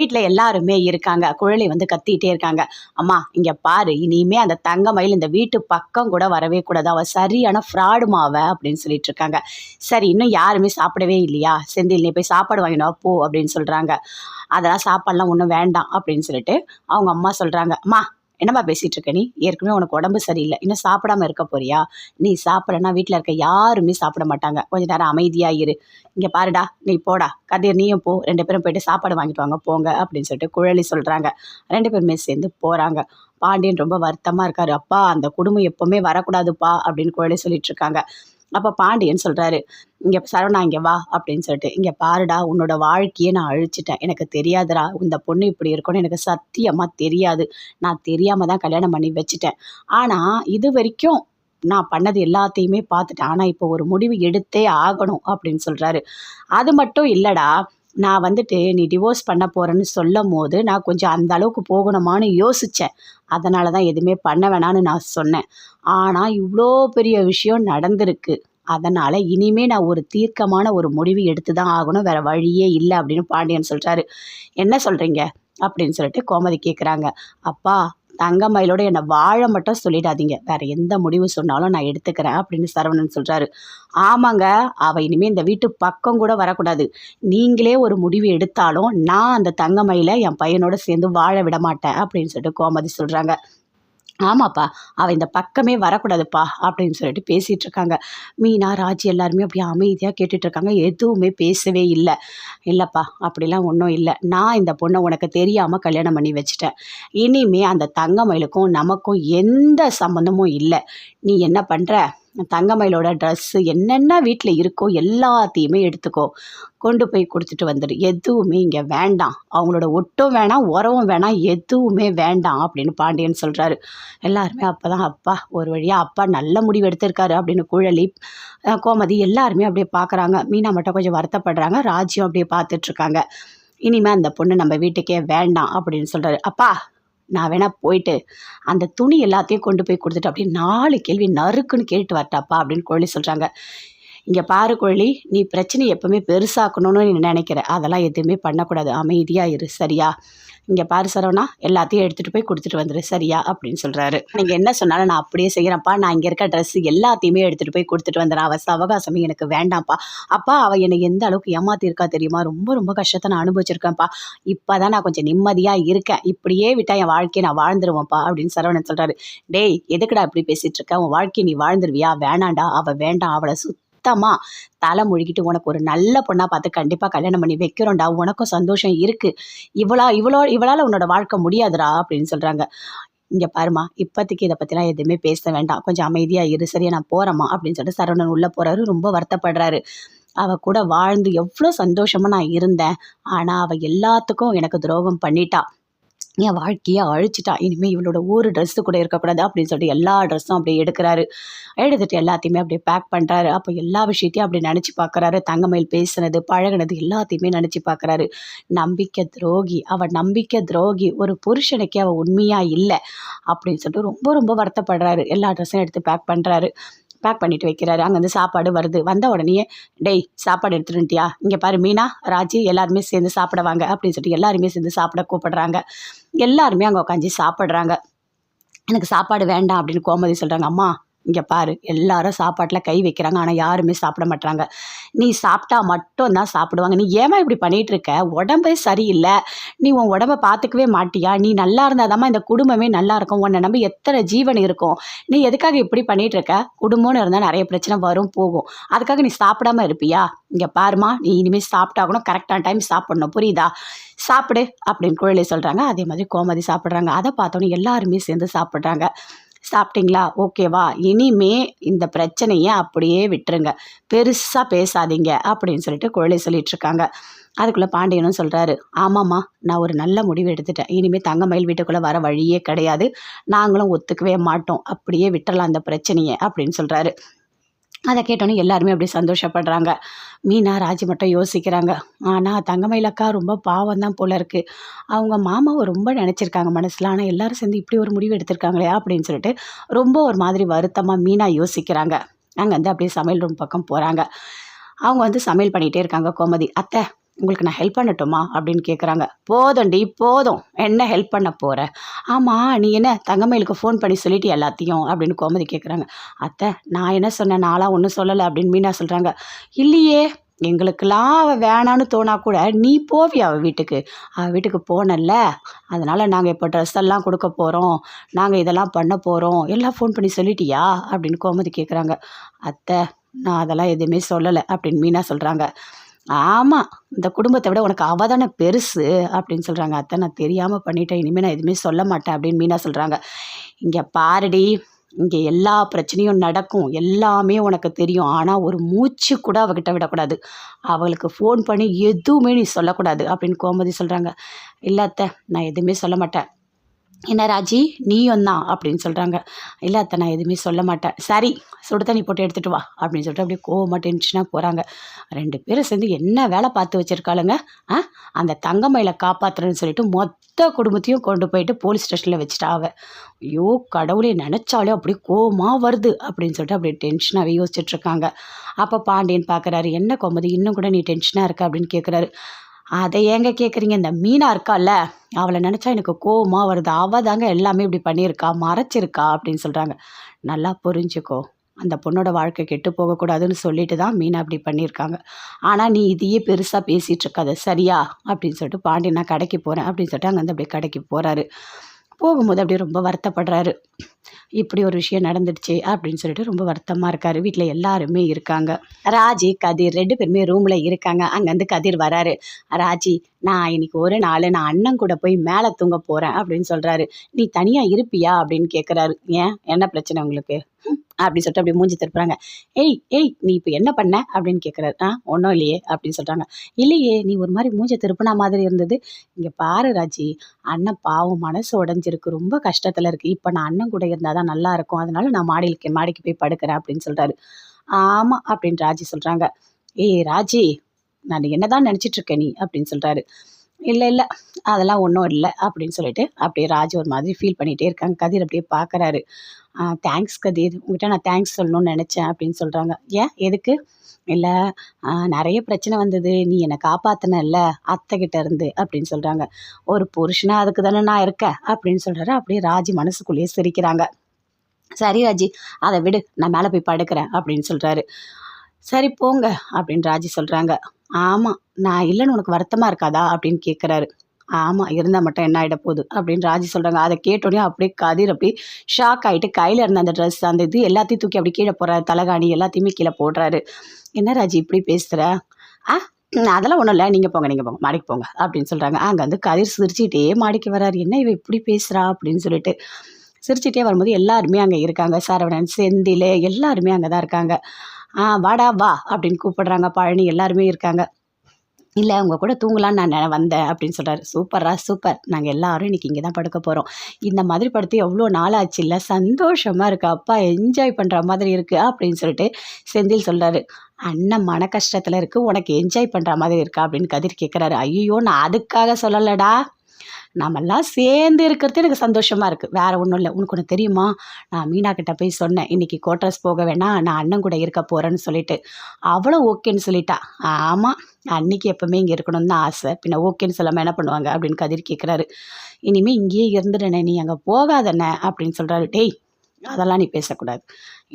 வீட்டில் எல்லாருமே இருக்காங்க. குழலி வந்து கத்திட்டே இருக்காங்க. அம்மா இங்கே பாரு. இனிமே அந்த தங்க மயில் இந்த வீட்டு பக்கம் கூட வரவே கூடாது. அவள் சரியான ஃப்ராடுமாவ அப்படின்னு சொல்லிட்டு இருக்காங்க. சரி இன்னும் யாருமே சாப்பிடவே இல்லையா? செந்தில் நீ போய் சாப்பாடு வாங்கினா போ அப்படின்னு சொல்கிறாங்க அதெல்லாம் சாப்பாடெலாம் ஒன்றும் வேண்டாம் அப்படின்னு சொல்லிட்டு அவங்க அம்மா சொல்கிறாங்க அம்மா என்னம்மா பேசிகிட்டு இருக்க நீ? ஏற்கனவே உனக்கு உடம்பு சரியில்லை. இன்னும் சாப்பிடாம இருக்க போறியா? நீ சாப்பிடனா வீட்டில் இருக்க யாருமே சாப்பிட மாட்டாங்க. கொஞ்ச நேரம் அமைதியாக இரு. இங்கே பாருடா நீ போடா. கதிர் நீயும் போ. ரெண்டு பேரும் போயிட்டு சாப்பாடு வாங்கிட்டு வாங்க போங்க அப்படின்னு சொல்லிட்டு குழலி சொல்கிறாங்க ரெண்டு பேருமே சேர்ந்து போகிறாங்க பாண்டியன் ரொம்ப வருத்தமாக இருக்காரு. அப்பா அந்த குடும்பம் எப்போவுமே வரக்கூடாதுப்பா அப்படின்னு குழலி சொல்லிட்டு இருக்காங்க. அப்போ பாண்டியன் சொல்கிறாரு இங்கே சரவணா இங்கே வா அப்படின்னு சொல்லிட்டு இங்கே பாருடா உன்னோட வாழ்க்கையை நான் அழிச்சிட்டேன். எனக்கு தெரியாதுடா இந்த பொண்ணு இப்படி இருக்கும்னு எனக்கு சத்தியமாக தெரியாது. நான் தெரியாமல் தான் கல்யாணம் பண்ணி வச்சுட்டேன். ஆனால் இது வரைக்கும் நான் பண்ணது எல்லாத்தையுமே பார்த்துட்டேன். ஆனால் இப்போ ஒரு முடிவு எடுத்தே ஆகணும் அப்படின்னு சொல்கிறாரு அது மட்டும் இல்லைடா நான் வந்துட்டு நீ டிவோர்ஸ் பண்ண போகிறேன்னு சொல்லும் போது நான் கொஞ்சம் அந்த அளவுக்கு போகணுமான்னு யோசித்தேன் அதனால தான் எதுவுமே பண்ண வேணான்னு நான் சொன்னேன். ஆனால் இவ்வளோ பெரிய விஷயம் நடந்திருக்கு. அதனால் இனிமே நான் ஒரு தீர்க்கமான ஒரு முடிவு எடுத்து தான் ஆகணும். வேறு வழியே இல்லை அப்படின்னு பாண்டியன் சொல்கிறாரு என்ன சொல்கிறீங்க அப்படின்னு சொல்லிட்டு கோமதி கேட்குறாங்க அப்பா தங்கமயிலோட என்னை வாழ மட்டும் சொல்லிடாதீங்க. வேற எந்த முடிவு சொன்னாலும் நான் எடுத்துக்கிறேன் அப்படின்னு சரவணன் சொல்கிறாரு ஆமாங்க அவள் இனிமேல் இந்த வீட்டு பக்கம் கூட வரக்கூடாது. நீங்களே ஒரு முடிவு எடுத்தாலும் நான் அந்த தங்கமயில என் பையனோட சேர்ந்து வாழ விட மாட்டேன் அப்படின்னு சொல்லிட்டு கோமதி சொல்கிறாங்க ஆமாப்பா. அவள் இந்த பக்கமே வரக்கூடாதுப்பா அப்படின்னு சொல்லிட்டு பேசிகிட்டு இருக்காங்க மீனா ராஜி எல்லாருமே அப்படியே அமைதியாக கேட்டுட்டு இருக்காங்க எதுவுமே பேசவே இல்லை. இல்லைப்பா அப்படிலாம் ஒன்றும் இல்லை. நான் இந்த பொண்ணை உனக்கு தெரியாமல் கல்யாணம் பண்ணி வச்சுட்டேன். இனிமே அந்த தங்கமயிலுக்கும் நமக்கும் எந்த சம்மந்தமும் இல்லை. நீ என்ன பண்ணுற தங்கமயிலோட ட்ரெஸ்ஸு என்னென்ன வீட்டில் இருக்கோ எல்லாத்தையுமே எடுத்துக்கோ. கொண்டு போய் கொடுத்துட்டு வந்துடு எதுவுமே இங்கே வேண்டாம். அவங்களோட ஒட்டும் வேணாம் உரவும் வேணாம் எதுவுமே வேண்டாம் அப்படின்னு பாண்டியன் சொல்கிறாரு எல்லாருமே அப்போ தான் அப்பா ஒரு வழியாக அப்பா நல்ல முடிவு எடுத்திருக்காரு அப்படின்னு குழலி கோமதி எல்லாருமே அப்படியே பார்க்குறாங்க மீனா மட்டும் கொஞ்சம் வருத்தப்படுறாங்க. ராஜ்யம் அப்படியே பார்த்துட்ருக்காங்க இனிமேல் அந்த பொண்ணு நம்ம வீட்டுக்கே வேண்டாம் அப்படின்னு சொல்கிறாரு அப்பா நான் வேணா போயிட்டு அந்த துணி எல்லாத்தையும் கொண்டு போய் கொடுத்துட்டு அப்படியே நாலு கேள்வி நறுக்குன்னு கேட்டு வரட்டாப்பா அப்படின்னு கோழி சொல்கிறாங்க இங்கே பாரு கோழி நீ பிரச்சனை எப்போவுமே பெருசாக்கணும்னு நீ நினைக்கிற. அதெல்லாம் எதுவுமே பண்ணக்கூடாது. அமைதியாக இரு சரியா? இங்கே பாரு சரவணா எல்லாத்தையும் எடுத்துகிட்டு போய் கொடுத்துட்டு வந்துடு சரியா? அப்படின்னு சொல்கிறாரு நீங்கள் என்ன சொன்னாலும் நான் அப்படியே செய்கிறேன்ப்பா நான் இங்கே இருக்க ட்ரெஸ் எல்லாத்தையுமே எடுத்துகிட்டு போய் கொடுத்துட்டு வந்துடுறேன் அவள் அவகாசமே எனக்கு வேண்டாம்ப்பா. அப்பா அவள் என்னை எந்த அளவுக்கு ஏமாத்திருக்கா தெரியுமா? ரொம்ப ரொம்ப கஷ்டத்தை நான் அனுபவிச்சிருக்கேன்ப்பா. இப்போ தான் நான் கொஞ்சம் நிம்மதியாக இருக்கேன். இப்படியே விட்டால் என் வாழ்க்கையை நான் வாழ்ந்துருவேன்ப்பா அப்படின்னு சரவணன் சொல்கிறாரு டேய் எதுக்குடா இப்படி பேசிகிட்டு இருக்கேன் உன் வாழ்க்கையை நீ வாழ்ந்துருவியா? வேணாண்டா. அவள் வேண்டாம். அவளை சுத்த சுத்தமாக தலை முழுகிட்டு உனக்கு ஒரு நல்ல பொண்ணாக பார்த்து கண்டிப்பாக கல்யாணம் பண்ணி வைக்கிறோம்டா. உனக்கும் சந்தோஷம் இருக்குது இவ்வளோ இவ்வளோ இவளால் உன்னோட வாழ்க்கை முடியாதுடா அப்படின்னு சொல்கிறாங்க இங்கே பாருமா இப்போதைக்கு இதை பற்றிலாம் எதுவுமே பேச வேண்டாம். கொஞ்சம் அமைதியாக இரு. சரியா நான் போகிறேம்மா அப்படின்னு சொல்லிட்டு சரவணன் உள்ளே போகிறாரு ரொம்ப வருத்தப்படுறாரு. அவள் கூட வாழ்ந்து எவ்வளோ சந்தோஷமாக நான் இருந்தேன். ஆனால் அவள் எல்லாத்துக்கும் எனக்கு துரோகம் பண்ணிட்டா. என் வாழ்க்கையை அழிச்சிட்டா. இனிமேல் இவளோட ஒரு ட்ரெஸ்ஸு கூட இருக்கக்கூடாது அப்படின்னு சொல்லிட்டு எல்லா ட்ரெஸ்ஸும் அப்படியே எடுக்கிறாரு. எடுத்துகிட்டு எல்லாத்தையுமே அப்படியே பேக் பண்ணுறாரு அப்போ எல்லா விஷயத்தையும் அப்படி நினச்சி பார்க்குறாரு தங்கமயில் பேசுனது பழகினது எல்லாத்தையுமே நினச்சி பார்க்குறாரு நம்பிக்கை துரோகி. அவள் நம்பிக்கை துரோகி. ஒரு புருஷனுக்கே அவள் உண்மையாக இல்லை அப்படின்னு சொல்லிட்டு ரொம்ப ரொம்ப வருத்தப்படுறாரு. எல்லா ட்ரெஸ்ஸும் எடுத்து பேக் பண்ணுறாரு பேக் பண்ணிட்டு வைக்கிறாரு. அங்கேருந்து சாப்பாடு வருது. வந்த உடனே டெய் சாப்பாடு எடுத்துட்டுட்டியா இங்கே பாரு மீனா ராஜி எல்லாருமே சேர்ந்து சாப்பிடுவாங்க அப்படின்னு சொல்லிட்டு எல்லாருமே சேர்ந்து சாப்பிட கூப்பிடுறாங்க. எல்லாருமே அங்கே உட்காந்து சாப்பிட்றாங்க. எனக்கு சாப்பாடு வேண்டாம் அப்படின்னு கோமதி சொல்கிறாங்க அம்மா இங்கே பாரு எல்லாரும் சாப்பாட்டில் கை வைக்கிறாங்க. ஆனால் யாருமே சாப்பிட மாட்டாங்க நீ சாப்பிட்டா மட்டும் தான் சாப்பிடுவாங்க. நீ ஏமா இப்படி பண்ணிகிட்டு இருக்க உடம்பே சரியில்லை. நீ உன் உடம்பை பார்த்துக்கவே மாட்டியா? நீ நல்லா இருந்தால் தாம்மா இந்த குடும்பமே நல்லா இருக்கும். உன்னை நம்பி எத்தனை ஜீவன் இருக்கும். நீ எதுக்காக இப்படி பண்ணிகிட்டு இருக்க குடும்பம்னு இருந்தால் நிறைய பிரச்சனை வரும் போகும். அதுக்காக நீ சாப்பிடாம இருப்பியா? இங்கே பாருமா நீ இனிமேல் சாப்பிட்டாகணும் கரெக்டான டைம் சாப்பிடணும். புரியுதா? சாப்பிடு அப்படின்னு குழலி சொல்கிறாங்க அதே மாதிரி கோமதி சாப்பிட்றாங்க. அதை பார்த்தோன்னே எல்லாருமே சேர்ந்து சாப்பிட்றாங்க. சாப்பிட்டீங்களா? ஓகேவா. இனிமே இந்த பிரச்சனையை அப்படியே விட்டுருங்க. பெருசாக பேசாதீங்க அப்படின்னு சொல்லிட்டு குழலை சொல்லிகிட்ருக்காங்க அதுக்குள்ளே பாண்டியனும் சொல்கிறாரு ஆமாம்மா நான் ஒரு நல்ல முடிவு எடுத்துட்டேன். இனிமேல் தங்கமயில் வீட்டுக்குள்ளே வர வழியே கிடையாது. நாங்களும் ஒத்துக்கவே மாட்டோம். அப்படியே விட்டுறலாம் அந்த பிரச்சனையை அப்படின்னு சொல்கிறாரு அதை கேட்டோன்னே எல்லாருமே அப்படி சந்தோஷப்படுறாங்க. மீனா ராஜி மட்டும் யோசிக்கிறாங்க. ஆனால் தங்கமயிலக்கா ரொம்ப பாவம் தான் போல இருக்குது அவங்க மாமாவை ரொம்ப நினச்சிருக்காங்க மனசில். ஆனால் எல்லோரும் சேர்ந்து இப்படி ஒரு முடிவு எடுத்திருக்காங்களே அப்படின்னு சொல்லிட்டு ரொம்ப ஒரு மாதிரி வருத்தமாக மீனா யோசிக்கிறாங்க. அங்கே வந்து அப்படியே சமையல் ரூம் பக்கம் போகிறாங்க அவங்க வந்து சமையல் பண்ணிகிட்டே இருக்காங்க கோமதி. அத்தை உங்களுக்கு நான் ஹெல்ப் பண்ணட்டுமா? அப்படின்னு கேட்குறாங்க போதும்டி போதும். என்ன ஹெல்ப் பண்ண போகிற ஆமாம் நீ என்ன தங்கமயிலுக்கு ஃபோன் பண்ணி சொல்லிட்டு எல்லாத்தையும்? அப்படின்னு கோமதி கேட்குறாங்க அத்தை நான் என்ன சொன்னேன்? நாளாக ஒன்றும் சொல்லலை அப்படின்னு மீனா சொல்கிறாங்க இல்லையே எங்களுக்கெல்லாம் அவள் வேணான்னு தோணா கூட நீ போவி அவள் வீட்டுக்கு? அவள் வீட்டுக்கு போனல அதனால் நாங்கள் இப்போ ட்ரெஸ் எல்லாம் கொடுக்க போகிறோம் நாங்கள் இதெல்லாம் பண்ண போகிறோம் எல்லாம் ஃபோன் பண்ணி சொல்லிட்டியா? அப்படின்னு கோமதி கேட்குறாங்க அத்தை நான் அதெல்லாம் எதுவுமே சொல்லலை அப்படின்னு மீனா சொல்கிறாங்க ஆமாம் இந்த குடும்பத்தை விட உனக்கு அவ தானே பெருசு அப்படின்னு சொல்கிறாங்க அத்தை நான் தெரியாமல் பண்ணிட்டேன். இனிமேல் நான் எதுவுமே சொல்ல மாட்டேன் அப்படின்னு மீனா சொல்கிறாங்க இங்கே பாரடி இங்கே எல்லா பிரச்சனையும் நடக்கும். எல்லாமே உனக்கு தெரியும். ஆனால் ஒரு மூச்சு கூட அவகிட்ட விடக்கூடாது. அவளுக்கு ஃபோன் பண்ணி எதுவுமே நீ சொல்லக்கூடாது அப்படின்னு கோமதி சொல்கிறாங்க இல்லை அத்தை நான் எதுவுமே சொல்ல மாட்டேன். என்ன ராஜி? நீயும் தான் அப்படின்னு சொல்கிறாங்க இல்லை அத்தை நான் எதுவுமே சொல்ல மாட்டேன். சரி சுடு தண்ணி போட்டு எடுத்துகிட்டு வா அப்படின்னு சொல்லிட்டு அப்படியே கோவமாக டென்ஷனாக போகிறாங்க ரெண்டு பேரும் சேர்ந்து என்ன வேலை பார்த்து வச்சுருக்காளுங்க? ஆ? அந்த தங்கமயில காப்பாற்றுறேன்னு சொல்லிட்டு மொத்த குடும்பத்தையும் கொண்டு போயிட்டு போலீஸ் ஸ்டேஷனில் வச்சுட்டாவ ஐயோ கடவுளே நினச்சாலே அப்படியே கோவமாக வருது அப்படின்னு சொல்லிட்டு அப்படியே டென்ஷனாகவே யோசிச்சுட்ருக்காங்க அப்போ பாண்டியன் பார்க்குறாரு என்ன கோமதி இன்னும் கூட நீ டென்ஷனாக இருக்க? அப்படின்னு கேட்குறாரு அதை ஏங்க கேட்குறீங்க இந்த மீனா இருக்கால்ல அவளை நினச்சா எனக்கு கோவமாக வருது. அவள் தாங்க எல்லாமே இப்படி பண்ணியிருக்கா மறைச்சிருக்கா அப்படின்னு சொல்கிறாங்க நல்லா புரிஞ்சுக்கோ. அந்த பொண்ணோட வாழ்க்கை கெட்டு போகக்கூடாதுன்னு சொல்லிட்டு தான் மீனா அப்படி பண்ணியிருக்காங்க. ஆனால் நீ இதையே பெருசாக பேசிகிட்டு இருக்காத சரியா? அப்படின்னு சொல்லிட்டு பாண்டி நான் கடைக்கு போகிறேன் அப்படின்னு சொல்லிட்டு அங்கேருந்து அப்படியே கடைக்கு போகிறாரு போகும்போது அப்படியே ரொம்ப வருத்தப்படுறாரு. இப்படி ஒரு விஷயம் நடந்துடுச்சு அப்படின்னு சொல்லிட்டு ரொம்ப வருத்தமாக இருக்காரு. வீட்டில் எல்லாருமே இருக்காங்க. ராஜி கதிர் ரெண்டு பேருமே ரூமில் இருக்காங்க. அங்கேருந்து கதிர் வராரு. ராஜி நான் இன்னைக்கு ஒரு நாள் நான் அண்ணன் கூட போய் மேலே தூங்க போகிறேன் அப்படின்னு சொல்கிறாரு நீ தனியாக இருப்பியா? அப்படின்னு கேட்குறாரு ஏன்? என்ன பிரச்சனை உங்களுக்கு? அப்படின்னு சொல்லிட்டு அப்படியே மூஞ்சி திருப்புறாங்க. ஏய் ஏய் நீ இப்போ என்ன பண்ண? அப்படின்னு கேட்குறாரு ஆ ஒன்றும் இல்லையே அப்படின்னு சொல்கிறாங்க இல்லையே நீ ஒரு மாதிரி மூஞ்சி திருப்பினா மாதிரி இருந்தது. இங்கே பாரு ராஜி அண்ணன் பாவம் மனசு உடஞ்சிருக்கு. ரொம்ப கஷ்டத்தில் இருக்குது இப்போ நான் அண்ணன் கூட இருந்தால் தான் நல்லா இருக்கும். அதனால நான் மாடிக்கு மாடிக்கு போய் படுக்கிறேன் அப்படின்னு சொல்கிறாரு ஆமாம் அப்படின்னு ராஜி சொல்கிறாங்க ஏய் ராஜி நான் என்ன தான் நினச்சிட்டு நீ? அப்படின்னு சொல்கிறாரு இல்லை இல்லை அதெல்லாம் ஒன்றும் இல்லை அப்படின்னு சொல்லிட்டு அப்படியே ராஜ் ஒரு மாதிரி ஃபீல் பண்ணிகிட்டே இருக்காங்க. கதிர் அப்படியே பார்க்குறாரு தேங்க்ஸ் கதிர். உங்ககிட்ட நான் தேங்க்ஸ் சொல்லணும்னு நினச்சேன் அப்படின்னு சொல்கிறாங்க ஏன்? எதுக்கு? இல்லை நிறைய பிரச்சனை வந்தது. நீ என்னை காப்பாற்றினல்ல அத்தைக்கிட்ட இருந்து அப்படின்னு சொல்கிறாங்க ஒரு புருஷனாக அதுக்கு தானே நான் இருக்கேன் அப்படின்னு சொல்கிறாரு அப்படியே ராஜி மனசுக்குள்ளேயே சிரிக்கிறாங்க. சரி ராஜி அதை விடு. நான் மேலே போய் படுக்கிறேன் அப்படின்னு சொல்கிறாரு சரி போங்க அப்படின்னு ராஜி சொல்கிறாங்க ஆமாம் நான் இல்லைன்னு உனக்கு வருத்தமாக இருக்காதா? அப்படின்னு கேட்குறாரு ஆமாம் இருந்தால் மட்டும் என்ன ஆகிட போகுது? அப்படின்னு ராஜி சொல்கிறாங்க அதை கேட்டோடனே அப்படியே கதிர் அப்படியே ஷாக் ஆகிட்டு கையில் இருந்த அந்த ட்ரெஸ் அந்த இது எல்லாத்தையும் தூக்கி அப்படி கீழே போடுறாரு. தலைகாணி எல்லாத்தையுமே கீழே போடுறாரு. என்ன ராஜி இப்படி பேசுகிற ஆ அதெல்லாம் ஒன்றும் இல்லை. நீங்கள் போங்க நீங்கள் போங்க. மாடிக்கு போங்க அப்படின்னு சொல்கிறாங்க அங்கே வந்து கதிர் சிரிச்சுக்கிட்டே மாடிக்கு வராரு என்ன இவ இப்படி பேசுகிறா அப்படின்னு சொல்லிட்டு சிரிச்சுட்டே வரும்போது எல்லாருமே அங்கே இருக்காங்க. சரவணன் செந்தில் எல்லாருமே அங்கே தான் இருக்காங்க. ஆ வாடா வா அப்படின்னு கூப்பிடுறாங்க. பழனி எல்லாருமே இருக்காங்க. இல்லை உங்கள் கூட தூங்கலான்னு நான் வந்தேன் அப்படின்னு சொல்கிறாரு சூப்பரா சூப்பர். நாங்கள் எல்லாரும் இன்னைக்கு இங்கே தான் படுக்க போகிறோம் இந்த மாதிரி படுத்து எவ்வளோ நாள் ஆச்சு இல்லை சந்தோஷமாக இருக்குது அப்பா என்ஜாய் பண்ணுற மாதிரி இருக்குது அப்படின்னு சொல்லிட்டு செந்தில் சொல்கிறாரு அண்ணன் மன கஷ்டத்தில் இருக்குது உனக்கு என்ஜாய் பண்ணுற மாதிரி இருக்கா? அப்படின்னு கதிர் கேட்குறாரு ஐயோ நான் அதுக்காக சொல்லலடா. நாமெல்லாம் சேர்ந்து இருக்கிறது எனக்கு சந்தோஷமாக இருக்குது வேறு ஒன்றும் இல்லை. உனக்கு ஒன்று தெரியுமா? நான் மீனா கிட்ட போய் சொன்னேன். இன்றைக்கி கோட்ரஸ் போக வேணாம். நான் அண்ணன் கூட இருக்க போகிறேன்னு சொல்லிட்டு. அவ்வளோ ஓகேன்னு சொல்லிட்டா. ஆமாம் அன்னைக்கு எப்பவுமே இங்கே இருக்கணும்னு தான் ஆசை. பின்ன ஓகேன்னு சொல்லாமல் என்ன பண்ணுவாங்க அப்படின்னு கதிர் கேட்குறாரு இனிமேல் இங்கேயே இருந்துடுனே நீ அங்கே போகாதண்ணே அப்படின்னு சொல்கிறாரு டேய் அதெல்லாம் நீ பேசக்கூடாது.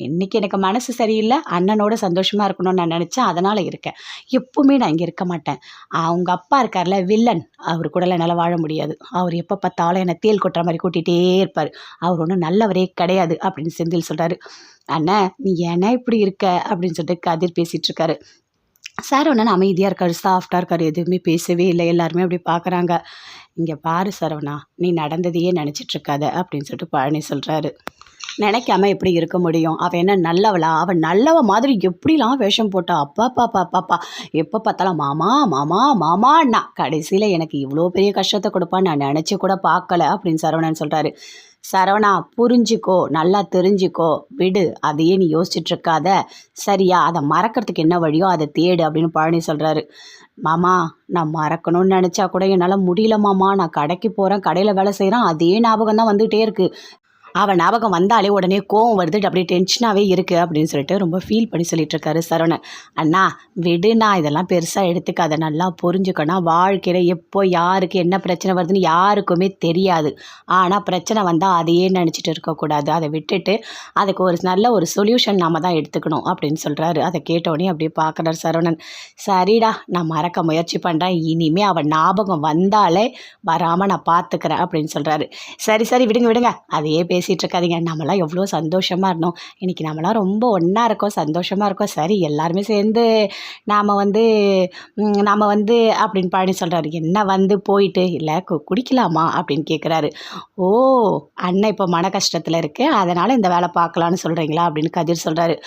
இன்னைக்கு எனக்கு மனசு சரியில்லை அண்ணனோட சந்தோஷமாக இருக்கணும்னு நான் நினச்சேன் அதனால் இருக்கேன். எப்பவுமே நான் இங்கே இருக்க மாட்டேன். அவங்க அப்பா இருக்கார்ல வில்லன் அவர் கூடலாம் என்னால் வாழ முடியாது. அவர் எப்போ பார்த்தாலும் என்னை தேல் கொட்டுற மாதிரி கூட்டிகிட்டே இருப்பார். அவர் ஒன்றும் நல்லவரே கிடையாது அப்படின்னு செந்தில் சொல்கிறாரு அண்ணன் நீ ஏன்னா இப்படி இருக்க? அப்படின்னு சொல்லிட்டு கதிர் பேசிகிட்ருக்காரு சார் ஒன்று அமைதியாக இருக்காரு சாஃப்டாக இருக்காரு எதுவுமே பேசவே இல்லை. எல்லாருமே அப்படி பார்க்குறாங்க. இங்கே பாரு சரவணா நீ நடந்ததையே நினச்சிட்ருக்காத அப்படின்னு சொல்லிட்டு பழனி சொல்கிறாரு நினைக்காம எப்படி இருக்க முடியும்? அவள் என்ன நல்லவளா? அவள் நல்லவ மாதிரி எப்படிலாம் வேஷம் போட்டா? அப்பா பாப்பா பாப்பா எப்போ பார்த்தாலும் மாமா மாமா மாமான்னா. கடைசியில் எனக்கு இவ்வளோ பெரிய கஷ்டத்தை கொடுப்பான்னு நான் நினச்சி கூட பார்க்கல அப்படின்னு சரவணன் சொல்கிறாரு சரவணா புரிஞ்சுக்கோ நல்லா தெரிஞ்சுக்கோ. விடு அதையே நீ யோசிச்சுட்ருக்காத சரியா? அதை மறக்கிறதுக்கு என்ன வழியோ அதை தேடு அப்படின்னு பழனி சொல்கிறாரு மாமா நான் மறக்கணும்னு நினச்சா கூட என்னால் முடியல மாமா. நான் கடைக்கு போகிறேன் கடையில் வேலை செய்கிறேன் அதே ஞாபகம் தான் வந்துகிட்டே இருக்குது அவன் ஞாபகம் வந்தாலே உடனே கோவம் வருது அப்படியே டென்ஷனாகவே இருக்குது அப்படின்னு சொல்லிட்டு ரொம்ப ஃபீல் பண்ணி சொல்லிட்டு இருக்காரு சரவணன். அண்ணா விடுண்ணா இதெல்லாம் பெருசாக எடுத்துக்காத. நல்லா புரிஞ்சுக்கணும். வாழ்க்கையில் எப்போ யாருக்கு என்ன பிரச்சனை வருதுன்னு யாருக்குமே தெரியாது. ஆனால் பிரச்சனை வந்தால் அதையே நினச்சிட்டு இருக்கக்கூடாது அதை விட்டுட்டு அதுக்கு ஒரு நல்ல ஒரு சொல்யூஷன் நாம தான் எடுத்துக்கணும் அப்படின்னு சொல்கிறாரு அதை கேட்டோடனே அப்படியே பார்க்குறாரு சரவணன். சரிடா நான் மறக்க முயற்சி பண்ணுறேன் இனிமே அவன் ஞாபகம் வந்தாலே வராமல் நான் பார்த்துக்கிறேன் அப்படின்னு சொல்கிறாரு சரி சரி விடுங்க விடுங்க. அதையே பேசிகிட்டு இருக்காதீங்க நம்மளாம் எவ்வளோ சந்தோஷமாக இருந்தோம். இன்றைக்கி நம்மளாம் ரொம்ப ஒன்றா இருக்கோம் சந்தோஷமாக இருக்கோம். சரி எல்லாருமே சேர்ந்து நாம் வந்து நாம் வந்து அப்படின்னு பழனி சொல்கிறாரு என்ன வந்து போயிட்டு? இல்லை கு- குடிக்கலாமா? அப்படின்னு கேட்குறாரு ஓ அண்ணன் இப்போ மன கஷ்டத்தில் இருக்குது அதனால் இந்த வேலை பார்க்கலான்னு சொல்கிறீங்களா அப்படின்னு கதிர் சொல்கிறாரு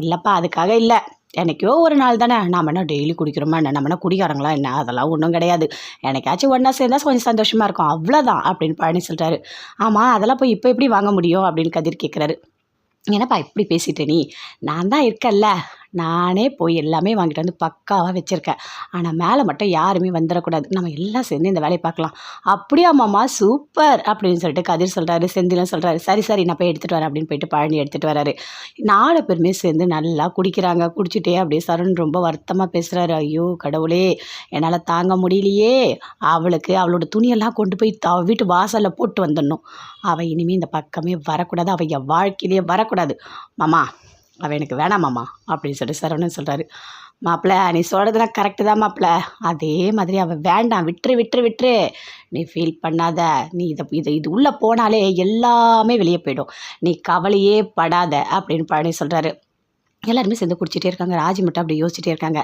இல்லைப்பா அதுக்காக இல்லை. என்னைக்கோ ஒரு நாள் தானே நாம் என்ன டெய்லி குடிக்கிறோமா என்ன நம்ம என்ன குடிக்காரங்களா என்ன? அதெல்லாம் ஒன்றும் கிடையாது. எனக்காச்சும் ஒன்றா சேர்ந்தா கொஞ்சம் சந்தோஷமாக இருக்கும். அவ்வளோதான் அப்படின்னு பழனி சொல்கிறாரு ஆமாம் அதெல்லாம் போய் இப்போ எப்படி வாங்க முடியும் அப்படின்னு கதிர் கேட்குறாரு என்னப்பா இப்படி பேசிட்டே நீ? நான் தான் இருக்கல்ல நானே போய் எல்லாமே வாங்கிட்டு வந்து பக்காவாக வச்சுருக்கேன். ஆனால் மேலே மட்டும் யாருமே வந்துடக்கூடாது நம்ம எல்லாம் சேர்ந்து இந்த வேலையை பார்க்கலாம். அப்படியா மாமா? சூப்பர்! அப்படின்னு சொல்லிட்டு கதிர் சொல்கிறாரு செந்திலும் சொல்கிறாரு சரி சரி நான் போய் எடுத்துகிட்டு வரேன் அப்படின்னு போயிட்டு பழனி எடுத்துகிட்டு வராரு. நாலு பேருமே சேர்ந்து நல்லா குடிக்கிறாங்க. குடிச்சிட்டே அப்படியே சரண் ரொம்ப வருத்தமாக பேசுகிறாரு ஐயோ கடவுளே என்னால் தாங்க முடியலையே. அவளுக்கு அவளோட துணியெல்லாம் கொண்டு போய் அவள் வீட்டு வாசலில் போட்டு வந்துடணும். அவள் இனிமேல் இந்த பக்கமே வரக்கூடாது. அவள் என் வாழ்க்கையிலேயே வரக்கூடாது. மாமா அவள் எனக்கு வேணாமாம்மா அப்படின்னு சொல்லிட்டு சரவணன் சொல்கிறாரு மாப்பிள்ள நீ சொல்கிறதுலாம் கரெக்டு தான் மாப்பிள்ள அதே மாதிரி அவள் வேண்டாம் விட்டுரு விட்டுரு விட்டுரு. நீ ஃபீல் பண்ணாத. நீ இதை இது இது உள்ளே போனாலே எல்லாமே வெளியே போயிடும். நீ கவலையே படாத அப்படின்னு பழனி சொல்கிறாரு எல்லாருமே சேர்ந்து குடிச்சிட்டே இருக்காங்க. ராஜி மட்டும் அப்படி யோசிச்சுட்டே இருக்காங்க.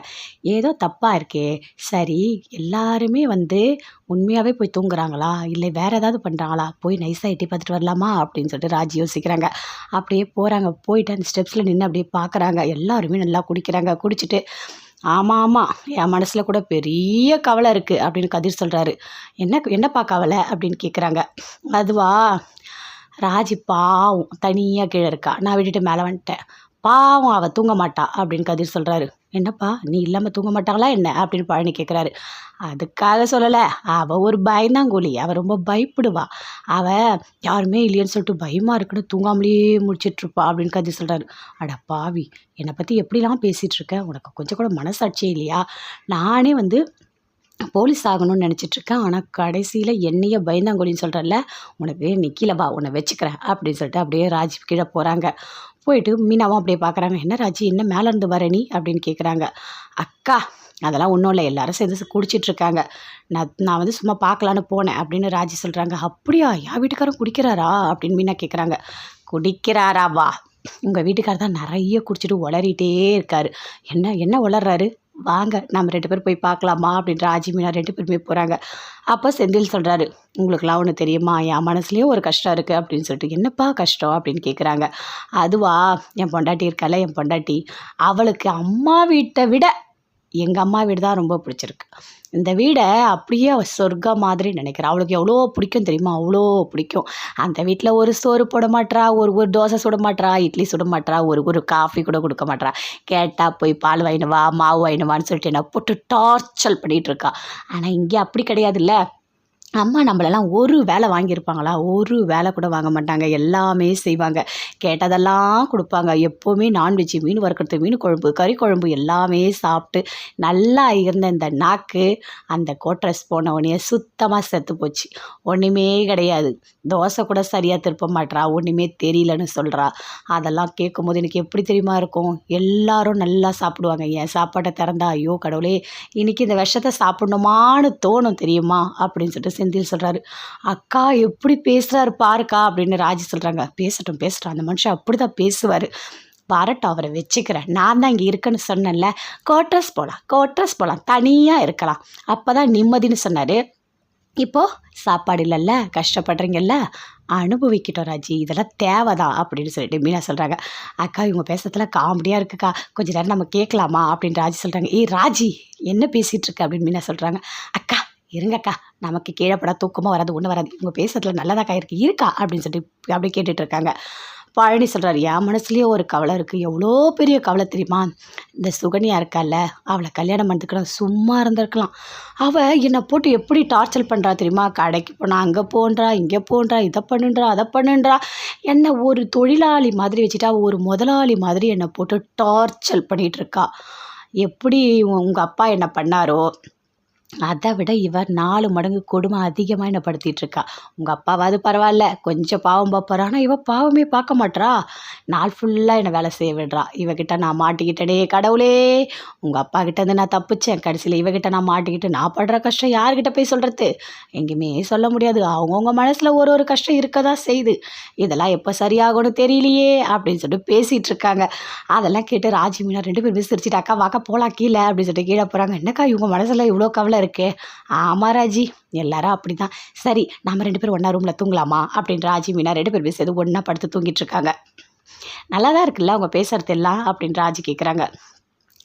ஏதோ தப்பாக இருக்கே. சரி எல்லாருமே வந்து உண்மையாகவே போய் தூங்குறாங்களா? இல்லை வேறு ஏதாவது பண்ணுறாங்களா போய் நைஸாக எட்டி பார்த்துட்டு வரலாமா? அப்படின்னு சொல்லிட்டு ராஜி யோசிக்கிறாங்க. அப்படியே போகிறாங்க போயிட்டு அந்த ஸ்டெப்ஸில் நின்று அப்படியே பார்க்குறாங்க. எல்லாருமே நல்லா குடிக்கிறாங்க. குடிச்சிட்டு ஆமாம் ஆமாம் என் மனசில் கூட பெரிய கவலை இருக்குது அப்படின்னு கதிர் சொல்கிறாரு என்ன என்னப்பா கவலை? அப்படின்னு கேட்குறாங்க அதுவா? ராஜி பாவம் தனியாக கீழே இருக்கா. நான் விட்டுட்டு மேலே வந்துட்டேன். பாவம் அவள் தூங்க மாட்டா அப்படின்னு கதிர் சொல்கிறாரு என்னப்பா நீ இல்லாமல் தூங்க மாட்டாங்களா என்ன? அப்படின்னு பழனி கேட்குறாரு அதுக்காக சொல்லலை. அவள் ஒரு பயந்தாங்கோலி அவள் ரொம்ப பயப்படுவா. அவள் யாருமே இல்லையேன்னு சொல்லிட்டு பயமாக இருக்குன்னு தூங்காமலேயே முடிச்சிட்ருப்பா அப்படின்னு கதிர் சொல்கிறாரு அட பாவி என்னை பற்றி எப்படிலாம் பேசிகிட்டு உனக்கு கொஞ்சம் கூட மனசாட்சியே இல்லையா? நானே வந்து போலீஸ் ஆகணும்னு நினச்சிட்ருக்கேன். ஆனால் கடைசியில் என்னையே பயந்தாங்கோலின்னு சொல்கிறல்ல உனக்கு நிக்கில வா உன்னை வச்சுக்கிறேன் அப்படின்னு சொல்லிட்டு அப்படியே ராஜ் கீழே போகிறாங்க போயிட்டு மீனாவும் அப்படியே பார்க்குறாங்க என்ன ராஜி என்ன மேலே இருந்து வர நீ? அப்படின்னு கேட்குறாங்க அக்கா அதெல்லாம் ஒன்றும் இல்லை எல்லாரும் சேர்ந்து குடிச்சிட்ருக்காங்க. நான் நான் வந்து சும்மா பார்க்கலான்னு போனேன் அப்படின்னு ராஜி சொல்கிறாங்க அப்படியா? யா வீட்டுக்காரன் குடிக்கிறாரா? அப்படின்னு மீனா கேட்குறாங்க குடிக்கிறாரா? வா. உங்கள் வீட்டுக்காரர் தான் நிறைய குடிச்சிட்டு உளறிட்டே இருக்காரு. என்ன என்ன உளர்றாரு? வாங்க நம்ம ரெண்டு பேரும் போய் பார்க்கலாமா? அப்படின்ற ராஜி மீனா ரெண்டு பேருமே போகிறாங்க அப்போ செந்தில் சொல்கிறாரு உங்களுக்குலாம் ஒன்று தெரியுமா? என் மனசுலேயும் ஒரு கஷ்டம் இருக்குது அப்படின்னு சொல்லிட்டு என்னப்பா கஷ்டம்? அப்படின்னு கேட்குறாங்க அதுவா? என் பொண்டாட்டி இருக்கால என் பொண்டாட்டி. அவளுக்கு அம்மா வீட்டை விட எங்கள் அம்மா வீடு தான் ரொம்ப பிடிச்சிருக்கு. இந்த வீடை அப்படியே அவள் சொர்க்கம் மாதிரி நினைக்கிறா. அவளுக்கு எவ்வளோ பிடிக்கும் தெரியுமா? அவ்வளோ பிடிக்கும். அந்த வீட்டில் ஒரு சோறு போட மாட்றா ஒரு ஒரு தோசை சுட மாட்டா இட்லி சுட மாட்றா ஒரு ஒரு காஃபி கூட கொடுக்க மாட்டா கேட்டால் போய் பால் வாங்கினு வா மாவு வாங்கினு வான்னு சொல்லிட்டு என்ன போட்டு டார்ச்சல் பண்ணிகிட்டு இருக்கா. ஆனால் இங்கே அப்படி கிடையாதுல்ல. அம்மா நம்மளெல்லாம் ஒரு வேலை வாங்கியிருப்பாங்களா? ஒரு வேலை கூட வாங்க மாட்டாங்க. எல்லாமே செய்வாங்க. கேட்டதெல்லாம் கொடுப்பாங்க. எப்போவுமே நான்வெஜ் மீன் வறுக்கிறது மீன் குழம்பு கறி குழம்பு எல்லாமே சாப்பிட்டு நல்லா இருந்த இந்த நாக்கு அந்த கோட்ரஸ் போன உடனே சுத்தமாக செத்து போச்சு. ஒன்றுமே கிடையாது. தோசை கூட சரியாக திருப்ப மாட்றா. ஒன்றுமே தெரியலன்னு சொல்கிறா அதெல்லாம் கேட்கும்போது எனக்கு எப்படி தெரியுமா இருக்கும்? எல்லாரும் நல்லா சாப்பிடுவாங்க. என் சாப்பாட்டை திறந்தா ஐயோ கடவுளே இன்னைக்கு இந்த விஷத்தை சாப்பிடணுமான்னு தோணும் தெரியுமா? அப்படின்னு சொல்லிட்டு செந்தில் சொல்கிறாரு அக்கா எப்படி பேசுகிறாரு பாருக்கா அப்படின்னு ராஜி சொல்கிறாங்க பேசட்டும் பேசட்டும். அந்த மனுஷன் அப்படி தான் பேசுவார். வரட்டும் அவரை வச்சுக்கிறேன். நான் தான் இங்கே இருக்கேன்னு சொன்னேன்ல. கோட்ரஸ் போகலாம் கோட்ரஸ் போகலாம் தனியாக இருக்கலாம். அப்போ தான் நிம்மதின்னு சொன்னார். இப்போது சாப்பாடு இல்லைல்ல கஷ்டப்படுறீங்கல்ல அனுபவிக்கிட்டோம் ராஜி. இதெல்லாம் தேவைதான் அப்படின்னு சொல்லிட்டு மீனா சொல்கிறாங்க அக்கா இவங்க பேசுறதுல காமெடியாக இருக்குக்கா. கொஞ்சம் நேரம் நம்ம கேட்கலாமா? அப்படின்னு ராஜி சொல்கிறாங்க ஏய் ராஜி என்ன பேசிகிட்டு இருக்க? அப்படின்னு மீனா சொல்கிறாங்க அக்கா இருங்கக்கா நமக்கு கீழே பட தூக்கமாக வராது ஒன்றும் வராது. இவங்க பேசுறதுல நல்லதாக்கா இருக்குது இருக்கா? அப்படின்னு சொல்லிட்டு அப்படியே கேட்டுட்டு இருக்காங்க. பழனி சொல்கிறார் என் மனசுலேயே ஒரு கவலை இருக்குது எவ்வளோ பெரிய கவலை தெரியுமா? இந்த சுகன்யா இருக்கால அவளை கல்யாணம் பண்ணிக்கலாம் சும்மா இருந்திருக்கலாம். அவள் என்னை போட்டு எப்படி டார்ச்சர் பண்ணுறா தெரியுமா? கடைக்கு போனால் அங்கே போன்றா இங்கே போன்றா இதை பண்ணுன்றா அதை பண்ணுன்றா. என்னை ஒரு தொழிலாளி மாதிரி வச்சுட்டா ஒரு முதலாளி மாதிரி என்னை போட்டு டார்ச்சர் பண்ணிகிட்ருக்கா எப்படி உங்கள் அப்பா என்ன பண்ணாரோ அதை விட இவர் நாலு மடங்கு கொடுமை அதிகமாக என்ன படுத்திட்டு உங்கள் அப்பாவாவது பரவாயில்ல கொஞ்சம் பாவம் பார்ப்பார். ஆனால் இவன் பாவமே பார்க்க மாட்றா. நாள் ஃபுல்லாக என்னை வேலை செய்ய விடுறா. இவகிட்ட நான் மாட்டிக்கிட்டடே கடவுளே. உங்கள் அப்பா கிட்ட நான் தப்பிச்சேன். கடைசியில் இவகிட்ட நான் மாட்டிக்கிட்டு நான் படுற கஷ்டம் யார்கிட்ட போய் சொல்கிறது எங்கேயுமே சொல்ல முடியாது. அவங்கவுங்க மனசில் ஒரு ஒரு கஷ்டம் இருக்க தான் செய்யுது இதெல்லாம் எப்போ சரியாகும்னு தெரியலையே அப்படின்னு சொல்லிட்டு பேசிகிட்டு இருக்காங்க அதெல்லாம் கேட்டு ராஜி மீனா ரெண்டு பேரும் சிரிச்சிட்டு அக்கா வாக்கா போகலாம் கீழே அப்படின்னு சொல்லிட்டு கீழே போகிறாங்க என்னக்கா இவங்க மனசில் இவ்வளோ கவலை இருக்கே. ஆமாம் ராஜி எல்லாரும் அப்படி தான் சரி நாம் ரெண்டு பேரும் ஒன்றா ரூமில் தூங்கலாமா? அப்படின்னு ராஜி மீனா ரெண்டு பேரும் சேர்ந்து ஒன்றா படுத்து தூங்கிட்டு இருக்காங்க. நல்லா தான் இருக்குல்ல அவங்க பேசுறது எல்லாம்? அப்படின்னு ராஜி கேட்குறாங்க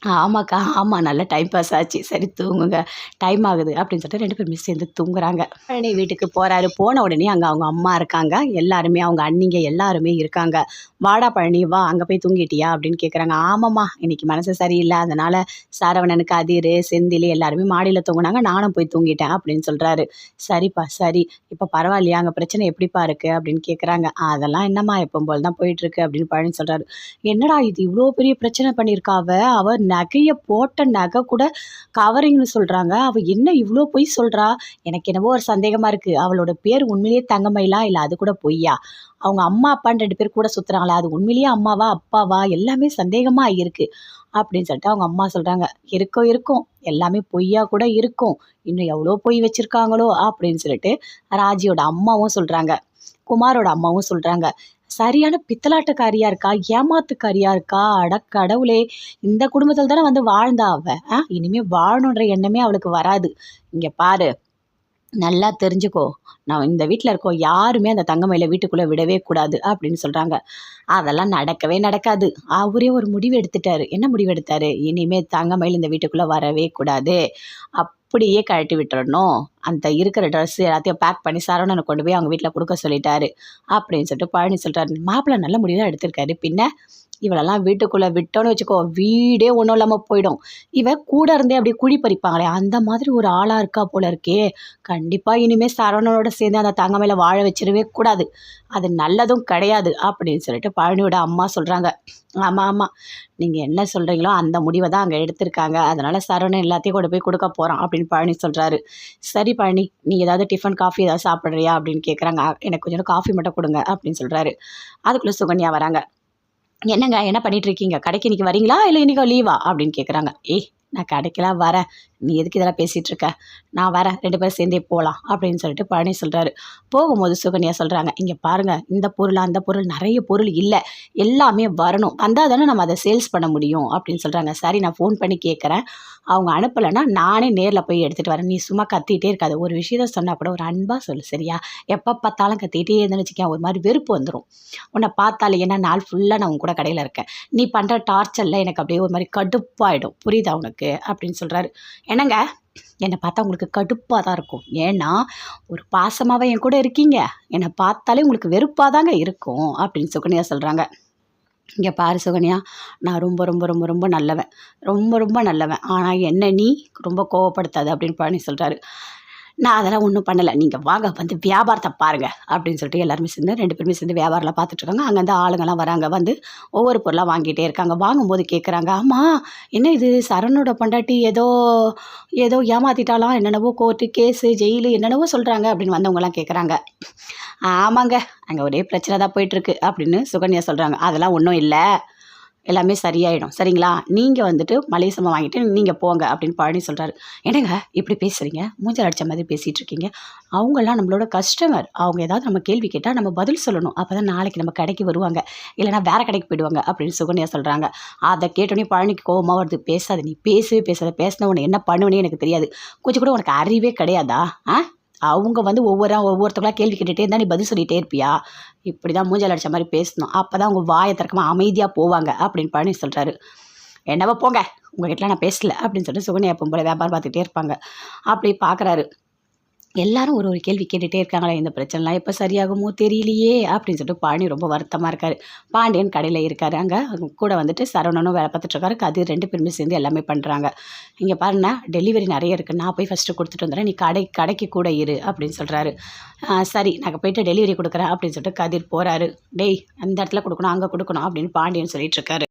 ஆமாக்கா ஆமாம் நல்லா டைம் பாஸ் ஆச்சு. சரி தூங்குங்க. டைம் ஆகுது அப்படின்னு சொல்லிட்டு ரெண்டு பேருமே சேர்ந்து தூங்குறாங்க. உடனே வீட்டுக்கு போகிறாரு போன உடனே அங்கே அவங்க அம்மா இருக்காங்க. எல்லாருமே அவங்க அண்ணிங்க எல்லாருமே இருக்காங்க. வாடா பழனி வா அங்கே போய் தூங்கிட்டியா அப்படின்னு கேட்குறாங்க ஆமாம்மா இன்னைக்கு மனசு சரியில்லை. அதனால் சரவணனுக்கு அதிர் செந்தில் எல்லாருமே மாடியில் தூங்குனாங்க. நானும் போய் தூங்கிட்டேன் அப்படின்னு சொல்கிறாரு சரிப்பா சரி. இப்போ பரவாயில்லையா? அங்கே பிரச்சனை எப்படிப்பா இருக்குது அப்படின்னு கேட்குறாங்க அதெல்லாம் என்னம்மா எப்போ போல் தான் போயிட்டுருக்கு அப்படின்னு பழனி சொல்கிறாரு என்னடா இது இவ்வளோ பெரிய பிரச்சனை பண்ணியிருக்காவ அவர் நகையை போட்ட நகை கூட கவரிங்னு சொல்கிறாங்க அவள் என்ன இவ்வளோ பொய் சொல்கிறா எனக்கு என்னவோ ஒரு சந்தேகமாக இருக்குது அவளோட பேர் உண்மையிலேயே தங்கமயிலா இல்லை அது கூட பொய்யா? அவங்க அம்மா அப்பான்னு ரெண்டு பேர் கூட சுற்றுறாங்களா அது உண்மையிலேயே அம்மாவா அப்பாவா? எல்லாமே சந்தேகமாக இருக்குது அப்படின்னு சொல்லிட்டு அவங்க அம்மா சொல்கிறாங்க இருக்கோ இருக்கும். எல்லாமே பொய்யா கூட இருக்கும். இன்னும் எவ்வளோ பொய் வச்சுருக்காங்களோ அப்படின்னு சொல்லிட்டு ராஜியோட அம்மாவும் சொல்கிறாங்க குமாரோட அம்மாவும் சொல்கிறாங்க சரியான பித்தலாட்டக்காரியா இருக்கா? ஏமாத்துக்காரியா இருக்கா? அட கடவுளே இந்த குடும்பத்தில் தானே வந்து வாழ்ந்தா அவ. ஆ இனிமே வாழணுன்ற எண்ணமே அவளுக்கு வராது. இங்க பாரு நல்லா தெரிஞ்சுக்கோ. நான் இந்த வீட்டில் இருக்கோம் யாருமே அந்த தங்கமயில வீட்டுக்குள்ளே விடவே கூடாது அப்படின்னு சொல்கிறாங்க அதெல்லாம் நடக்கவே நடக்காது. அவரே ஒரு முடிவு எடுத்துட்டாரு. என்ன முடிவு எடுத்தாரு? இனிமேல் தங்கமயில் இந்த வீட்டுக்குள்ளே வரவே கூடாது. அப் அப்படியே கழட்டி விட்டுறணும். அந்த இருக்கிற ட்ரெஸ் எல்லாத்தையும் பேக் பண்ணி சரவணனை கொண்டு போய் அவங்க வீட்டில் கொடுக்க சொல்லிட்டாரு. அப்படின்னு சொல்லிட்டு பழனி சொல்கிறாரு மாப்பிள்ளை நல்ல முடிவு தான் எடுத்திருக்காரு. பின்ன இவளெல்லாம் வீட்டுக்குள்ளே விட்டோன்னு வச்சுக்கோ வீடே ஒன்றும் இல்லாமல் போயிடும். இவ கூட இருந்தே அப்படியே குழி பறிப்பாங்களே அந்த மாதிரி ஒரு ஆளாக இருக்கா போல இருக்கே. கண்டிப்பாக இனிமேல் சரவணனோட சேர்ந்து அந்த தங்கமையில வாழ வச்சிடவே கூடாது. அது நல்லதும் கிடையாது அப்படின்னு சொல்லிட்டு பழனியோட அம்மா சொல்கிறாங்க ஆமாம் ஆமாம் நீங்கள் என்ன சொல்கிறீங்களோ அந்த முடிவை தான் அங்கே எடுத்திருக்காங்க. அதனால் சரவணன் எல்லாத்தையும் கொண்டு போய் கொடுக்க போகிறான் அப்படின்னு பழனி சொல்கிறாரு சரி பழனி நீ ஏதாவது டிஃபன் காஃபி ஏதாவது சாப்பிட்றியா அப்படின்னு கேட்குறாங்க எனக்கு கொஞ்சம் காஃபி மட்டும் கொடுங்க அப்படின்னு சொல்கிறாரு அதுக்குள்ளே சுகன்யா வராங்க. என்னங்க என்ன பண்ணிட்டு இருக்கீங்க? கடைக்கு இன்னைக்கு வரீங்களா? இல்லை இன்னைக்கு லீவா அப்படின்னு கேட்குறாங்க ஏய் நான் கடைக்கெல்லாம் வரேன். நீ எதுக்கு இதெல்லாம் பேசிகிட்டு இருக்க நான் வரேன் ரெண்டு பேரும் சேர்ந்தே போகலாம் அப்படின்னு சொல்லிட்டு பழனி சொல்கிறாரு போகும்போது சுகன்யா சொல்கிறாங்க இங்கே பாருங்கள் இந்த பொருள் அந்த பொருள் நிறைய பொருள் இல்லை. எல்லாமே வரணும். வந்தால் தானே நம்ம அதை சேல்ஸ் பண்ண முடியும் அப்படின்னு சொல்கிறாங்க சரி நான் ஃபோன் பண்ணி கேட்குறேன். அவங்க அனுப்பலைன்னா நானே நேரில் போய் எடுத்துகிட்டு வரேன். நீ சும்மா கத்திகிட்டே இருக்காது. ஒரு விஷயத்த சொன்னால் கூட ஒரு அன்பாக சொல்லு சரியா? எப்போ பார்த்தாலும் கத்திகிட்டே இருந்தேன்னு வச்சுக்கேன் ஒரு மாதிரி வெறுப்பு வந்துடும் உன்னை பார்த்தாலே ஏன்னா நாள் ஃபுல்லாக நான் உங்க கூட கடையில் இருக்கேன். நீ பண்ணுற டார்ச்சரில் எனக்கு அப்படியே ஒரு மாதிரி கடுப்பாயிடும். புரியுதா உனக்கு? அப்படின்னு சொல்கிறாரு என்னங்க? என்னை பார்த்தா உங்களுக்கு கடுப்பாக தான் இருக்கும். ஏன்னா ஒரு பாசமாகவே என் கூட இருக்கீங்க. என்னை பார்த்தாலே உங்களுக்கு வெறுப்பாக தாங்க இருக்கும் அப்படின்னு சுகன்யா சொல்கிறாங்க இங்கே பாரு சுகன்யா நான் ரொம்ப ரொம்ப ரொம்ப ரொம்ப நல்லவன். ரொம்ப ரொம்ப நல்லவன். ஆனால் என்ன நீ ரொம்ப கோவப்படுத்தாது அப்படின்னு பழனி சொல்கிறாரு நான் அதெல்லாம் ஒன்றும் பண்ணலை. நீங்கள் வாங்க வந்து வியாபாரத்தை பாருங்கள் அப்படின்னு சொல்லிட்டு எல்லாருமே சேர்ந்து ரெண்டு பேருமே சேர்ந்து வியாபாரம்லாம் பார்த்துட்ருக்காங்க அங்கேருந்து ஆளுங்கெல்லாம் வராங்க வந்து ஒவ்வொரு பொருளாக வாங்கிட்டே இருக்காங்க. வாங்கும்போது கேட்குறாங்க ஆமாம் என்ன இது? சரணோட பொண்டாட்டி ஏதோ ஏதோ ஏமாத்திட்டாலாம் என்னென்னவோ கோர்ட்டு கேஸு ஜெயிலு என்னென்னவோ சொல்கிறாங்க அப்படின்னு வந்தவங்கலாம் கேட்குறாங்க ஆமாங்க அங்கே ஒரே பிரச்சனை தான் போயிட்டுருக்கு அப்படின்னு சுகன்யா சொல்கிறாங்க அதெல்லாம் ஒன்றும் இல்லை. எல்லாமே சரியாயிடும். சரிங்களா? நீங்கள் வந்துட்டு மளிகை சாமான் வாங்கிட்டு நீங்கள் போங்க அப்படின்னு பழனி சொல்கிறாரு என்னங்க? இப்படி பேசுகிறீங்க மூஞ்சல் அடித்த மாதிரி பேசிகிட்டு இருக்கீங்க. அவங்கெல்லாம் நம்மளோட கஸ்டமர் அவங்க ஏதாவது நம்ம கேள்வி கேட்டால் நம்ம பதில் சொல்லணும். அப்போ தான் நாளைக்கு நம்ம கடைக்கு வருவாங்க. இல்லைனா வேறு கடைக்கு போயிடுவாங்க அப்படின்னு சுகன்யா சொல்கிறாங்க அதை கேட்டோன்னே பழனிக்கு கோபமாக வருது. பேசாத நீ பேசவே பேசாத. பேசின உன்னை என்ன பண்ணுவேனே எனக்கு தெரியாது. கொஞ்சம் கூட உனக்கு அறிவே கிடையாதா? ஆ? அவங்க வந்து ஒவ்வொரு ஒவ்வொருத்தவங்களா கேள்வி கேட்டுகிட்டே இருந்தால் நீ பதில் சொல்லிகிட்டே இருப்பியா? இப்படி தான் மூஞ்சல் அடித்த மாதிரி பேசணும். அப்போ தான் அவங்க வாயை திறக்காமல் அமைதியாக போவாங்க அப்படின்னு பழனி சொல்கிறாரு என்னவோ போங்க உங்ககிட்ட நான் பேசல அப்படின்னு சொல்லிட்டு சுகன்யா எப்போ போல வியாபாரம் பார்த்துட்டே இருப்பாங்க. அப்படி பார்க்குறாரு எல்லாரும் ஒரு ஒரு கேள்வி கேட்டுகிட்டே இருக்காங்களே இந்த பிரச்சனைலாம் எப்போ சரியாகுமோ தெரியலையே அப்படின்னு சொல்லிட்டு பழனி ரொம்ப வருத்தமாக இருக்கார். பாண்டியன் கடையில் இருக்கார். அங்கே கூட வந்துட்டு சரவணனும் வேலை பார்த்துட்ருக்காரு கதிர் ரெண்டு பேருமே சேர்ந்து எல்லாமே பண்ணுறாங்க இங்கே பாருண்ணா டெலிவரி நிறைய இருக்குது நான் போய் ஃபஸ்ட்டு கொடுத்துட்டு வந்துடுறேன். நீ கடை கடைக்கு கூட இரு அப்படின்னு சொல்கிறாரு சரி நாங்கள் போயிட்டு டெலிவரி கொடுக்குறேன் அப்படின்னு சொல்லிட்டு கதிர் போகிறாரு டேய் அந்த இடத்துல கொடுக்கணும் அங்கே கொடுக்கணும் அப்படின்னு பாண்டியன் சொல்லிட்டு இருக்காரு.